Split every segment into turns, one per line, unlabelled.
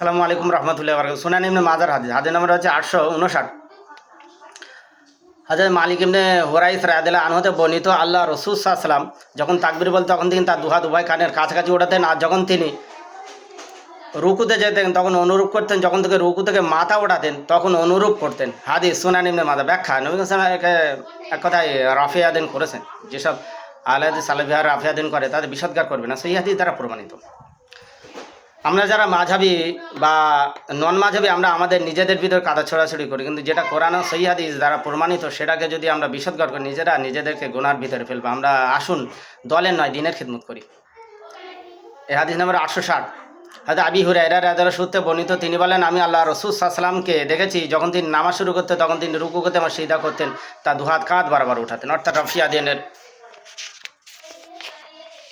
সালামু আলাইকুম রহমতুল্লাহ বরকাত সুনান ইমনে মাজার হাদিস। হাদিস নম্বর হচ্ছে আটশো উনষাট হাজার মালিক ইমনে হোরাইস রায়দুল্লাহ আনহতে বর্ণিত, আল্লাহ রসুল সাল্লাম যখন তাকবির বলতেন, তখন তিনি তার দুহাত উভয় কানের কাছাকাছি ওঠাতেন আর যখন তিনি রুকুতে যেতেন, তখন অনুরূপ করতেন। যখন থেকে রুকু থেকে মাথা ওঠাতেন, তখন অনুরূপ করতেন। হাদিস সুনান ইমনে মাথা ব্যাখ্যা। নবী সালাম একে কথায় রাফিয়াদিন করেছেন। যেসব আলাদি সালাবিহার রাফিয়াদিন করে, তাদের বিষদগার করবে না। সেই হাদিস দ্বারা প্রমাণিত। আমরা যারা মাঝাবি বা নন মাঝাবি আমরা আমাদের নিজেদের ভিতর কাদা ছড়াছড়ি করি। কিন্তু যেটা কোরআন সহি দ্বারা প্রমাণিত, সেটাকে যদি আমরা বিশদগর করি, নিজেরা নিজেদেরকে গোনার ভিতরে ফেলব। আমরা আসুন, দলের নয়, দিনের খেদমত করি। এ হাদিস নম্বর আটশো ষাট। হয়তো আবি হুরাইরা রাজার সূত্রে বর্ণিত, তিনি বলেন, আমি আল্লাহ রসুল সাল্লামকে দেখেছি, যখন তিনি নামাজ শুরু করতে তখন তিনি রুকু করতে আমার সিদা করতেন। তা দুহাত কাঁধ বারবার উঠাতেন। অর্থাৎ রফিয়া দিনের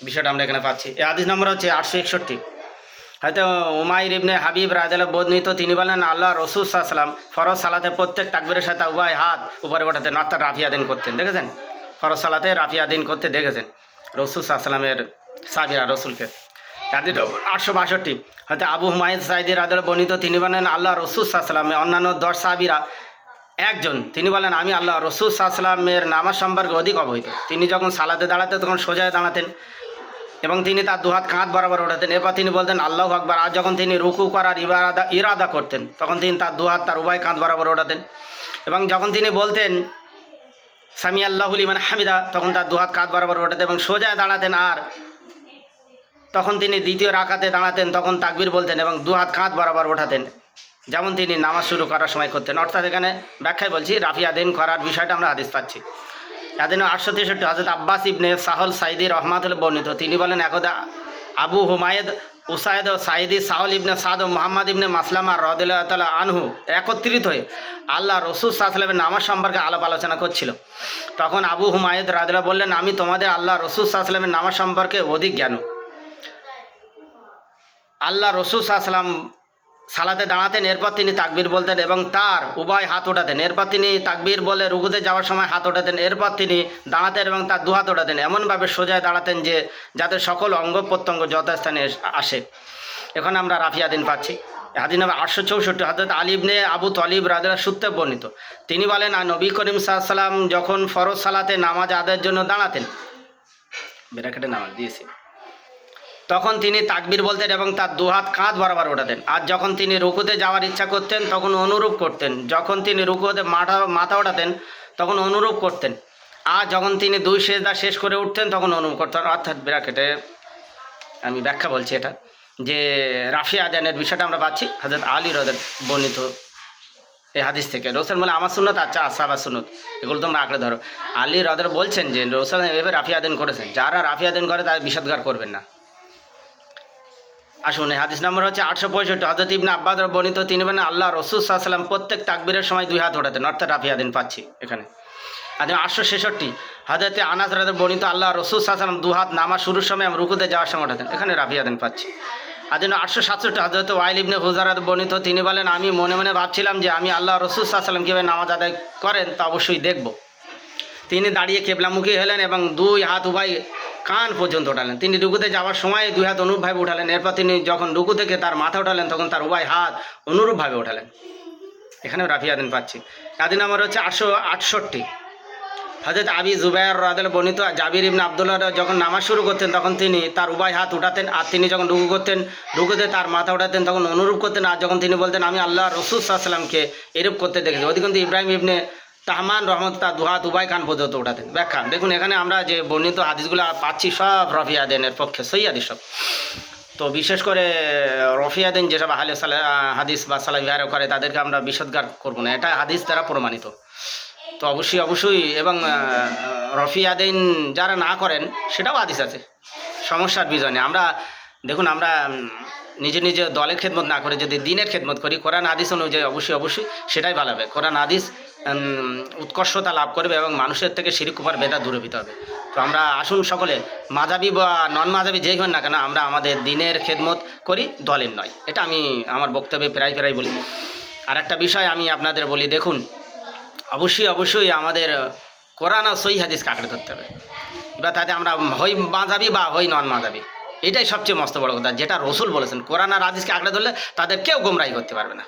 বিষয়টা আমরা এখানে পাচ্ছি। এই হাদিস নম্বর হচ্ছে আটশো একষট্টি। হয়তো উমাইর ইবনে হাবিব রাজাল বর্ণিত, তিনি বলেন, আল্লাহ রসুল সাল্লাম ফরজ সালাতে প্রত্যেক তাকবিরের সাথে উভয় হাত উপরে ওঠাতেন অর্থাৎ রাফিয়া দিন করতেন, দেখেছেন? ফরজ সালাতে রাফিয়া দিন করতে দেখেছেন রসুল সাল্লামের সাবিরা রসুলকে। আটশো বাষট্টি। হয়তো আবু হুমায়ুদ সাইদি রাজাল বর্ণিত, তিনি বলেন, আল্লাহ রসুল সাল্লামে অন্যান্য দশ সাবিরা একজন। তিনি বলেন, আমি আল্লাহ রসুল সাল্লামের নামাজ সম্পর্কে অধিক অবহিত। তিনি যখন সালাতে দাঁড়াতেন, তখন সোজায় দাঁড়াতেন। এবং তিনি তার দুহাত কাঁধ বরাবর ওঠাতেন। এরপর তিনি বলতেন, আল্লাহ আকবর। আর যখন তিনি রুকু করার ইবাদা ইরাদা করতেন, তখন তিনি তার দুহাত, তার উভয় কাঁধ বরাবর ওঠাতেন। এবং যখন তিনি বলতেন, সামি আল্লাহুল ইমান হামিদা, তখন তার দুহাত কাঁধ বরাবর ওঠাতেন এবং সোজায় দাঁড়াতেন আর তখন তিনি দ্বিতীয় রাকাতে দাঁড়াতেন, তখন তাকবির বলতেন এবং দুহাত কাঁধ বরাবর ওঠাতেন। যেমন তিনি নামাজ শুরু করার সময় করতেন। অর্থাৎ এখানে ব্যাখ্যায় বলছি, রাফিয়া দিন করার বিষয়টা আমরা হাদিস পাচ্ছি। এদিন আটশো তেষট্টি হজরত আব্বাস ইবনে সাহল সাইদি রহমাতুল বর্ণিত। তিনি বলেন, একদা আবু হুমায়দ, উসায়দ ও সাইদি সাহল ইবনে সাদ ও মোহাম্মদ ইবনে মাসলামা রদুল্লাহ আনহু একত্রিত হয়ে আল্লাহ রসুল সাহসালামের নামাজ সম্পর্কে আলাপ আলোচনা করছিল। তখন আবু হুমায়দ রাদুল্লাহ বললেন, আমি তোমাদের আল্লাহ রসুল সাহসালামের নামাজ সম্পর্কে অধিক জ্ঞান। আল্লাহ রসুল সাহসালাম সালাতে দাঁড়াতেন, এরপর তিনি তাকবির বলতেন এবং তার উভয় হাত ওঠাতেন। এরপর তিনি তাকবীর বলে রুকুতে যাওয়ার সময় হাত ওঠাতেন, এরপর তিনি দাঁড়াতেন এবং তার দুহাত ওঠাতেন। এমনভাবে সোজায় দাঁড়াতেন যে, যাতে সকল অঙ্গ প্রত্যঙ্গ যথাস্থানে আসে। এখন আমরা রাফিয়া দিন পাচ্ছি। হাদিন হবে আটশো চৌষট্টি হজরত আলিবনে আবু তলিব রাজা সূত্রে বর্ণিত। তিনি বলেন, আর নবী করিম সাল্লাম যখন ফরজ সালাতে নামাজ আদায়ের জন্য দাঁড়াতেন বেড়াকেটে নামাজ দিয়েছি। তখন তিনি তাকবির বলতেন এবং তার দুহাত কাঁধ বরাবর ওঠাতেন। আর যখন তিনি রুকুতে যাওয়ার ইচ্ছা করতেন, তখন অনুরূপ করতেন। যখন তিনি রুকুতে মাথা মাথা ওঠাতেন, তখন অনুরূপ করতেন। আর যখন তিনি দুই সেজদা শেষ করে উঠতেন, তখন অনুরূপ করতেন। অর্থাৎ ব্রাকেটে আমি ব্যাখ্যা বলছি এটা, যে রাফি আজানের বিষয়টা আমরা পাচ্ছি। হাজরত আলী রদের বর্ণিত এই হাদিস থেকে। রোসেন বলে, আমার সুন্নত আচ্ছা আসাবা সুনত এগুলো তোমরা আঁকড়ে ধরো। আলী রদের বলছেন যে রোসেন এভাবে রাফি আদেন করেছেন। যারা রাফি আদেন করে, তারা বিষদগার করবেন না। আসুন হাদিস নম্বর হচ্ছে আটশো পঁয়ষট্টি। হজরত ইবনে আব্বাদ বর্ণিত তিনি মানে আল্লাহ রসুল সাল্লাম প্রত্যেক তাকবীরের সময় দুই হাত ওঠাতেন, অর্থাৎ রাফিয়া দিন পাচ্ছি এখানে। আর আটশো ছেষট্টি হজরতে আনাস রাদের বর্ণিত আল্লাহ রসুল সাল্লাম দু হাত নামা শুরুর সময় আমি রুকুতে যাওয়ার সময় ওঠাতেন, এখানে রাফিয়া দিন পাচ্ছি। আর আটশো সাতষট্টি হজরত ওয়াইল ইবনে হুজারাত বর্ণিত তিনি বলেন, আমি মনে মনে ভাবছিলাম যে আমি আল্লাহ রসুল সাল্লাম কীভাবে নামাজ আদায় করেন তা অবশ্যই দেখব। তিনি দাঁড়িয়ে কেবলামুখী হলেন এবং দুই হাত উভয় কান পর্যন্ত ওঠালেন তিনি রুকুতে যাওয়ার সময় দুই হাত অনুরূপভাবে উঠালেন। এরপর তিনি যখন রুকু থেকে তার মাথা উঠালেন, তখন তার উভয় হাত অনুরূপভাবে ওঠালেন এখানেও রাফিয়াদিন পাচ্ছি। আদিন আমার হচ্ছে আটশো আটষট্টি। হজরত আবি জুবাইর রাদেল বর্ণিত জাবির ইবনে আবদুল্লাহ যখন নামাজ শুরু করতেন, তখন তিনি তার উভয় হাত উঠাতেন আর তিনি যখন রুকু করতেন, রুকুতে তার মাথা উঠাতেন, তখন অনুরূপ করতেন। আর যখন তিনি বলতেন, আমি আল্লাহ রসুল সাল্লামকে এরূপ করতে দেখেছি। অধিকন্তু ইব্রাহিম ইবনে তাহমান রহমত তার দুহাত উভয় খান পর্যন্ত উঠাতেন। ব্যাখ্যা দেখুন, এখানে আমরা যে বর্ণিত হাদিসগুলো পাচ্ছি, সব রফিয়াদেনের পক্ষে সই হাদিস সব। তো বিশেষ করে রফিয়াদিন যেসব আহলে সালা হাদিস বা সালা বিহার করে, তাদেরকে আমরা বিষদগার করব না। এটা হাদিস দ্বারা প্রমাণিত। তো অবশ্যই অবশ্যই, এবং রফিয়াদিন যারা না করেন, সেটাও হাদিস আছে। সমস্যার বিষয় নেই। আমরা দেখুন আমরা নিজে নিজে দলের খেদমত না করে যদি দিনের খেদমত করি কোরআন হাদিস অনুযায়ী অবশ্যই অবশ্যই সেটাই ভালো হবে। কোরআন উম, উৎকর্ষতা লাভ করবে এবং মানুষের থেকে শিরিক কুপার বেদা দূরে হবে। তো আমরা আসুন সকলে মাজাবি বা নন মাজাবি যেই হন না কেন আমরা আমাদের দিনের খেদমত করি দলের নয়। এটা আমি আমার বক্তব্যে প্রায় প্রায় বলি। আর একটা বিষয় আমি আপনাদের বলি দেখুন অবশ্যই অবশ্যই আমাদের কোরআন আর সই হাদিস কাকড়ে ধরতে হবে। এবার তাতে আমরা হই মাজাবি বা হই নন মাজাবি এটাই সবচেয়ে মস্ত বড় কথা, যেটা রসুল বলেছেন। কোরআন আর আদিসকে আঁকড়ে ধরলে তাদের কেউ গোমরাই করতে পারবে না।